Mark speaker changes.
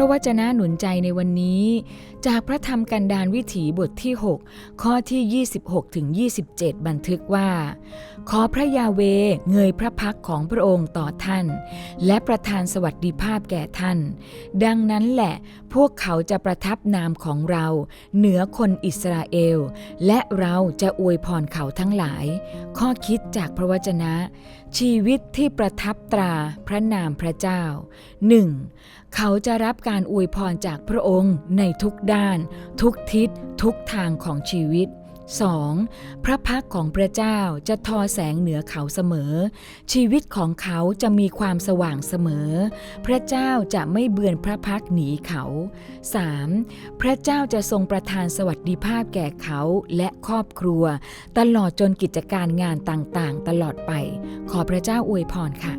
Speaker 1: ระวจนะหนุนใจในวันนี้ จากพระธรรมกันดารวิถีบทที่ 6 ข้อที่ 26ถึง27 บันทึกว่า ขอพระยาเวเงยพระพักของพระองค์ต่อท่าน และประทานสวัสดิภาพแก่ท่าน ดังนั้นแหละพวกเขาจะประทับนามของเราเหนือคนอิสราเอล และเราจะอวยพรเขาทั้งหลาย ข้อคิดจากพระวจนะ ชีวิตที่ประทับตราพระนามพระเจ้า 1. เขาจะรับการอวยพรจากพระองค์ในทุกด้าน ทุกทิศ ทุกทางของชีวิต 2. พระพักของพระเจ้าจะทอแสงเหนือเขาเสมอ ชีวิตของเขาจะมีความสว่างเสมอ พระเจ้าจะไม่เบือนพระพักหนีเขา 3. พระเจ้าจะทรงประทานสวัสดิภาพแก่เขาและครอบครัว ตลอดจนกิจการงานต่างๆ ตลอดไป ขอพระเจ้าอวยพรค่ะ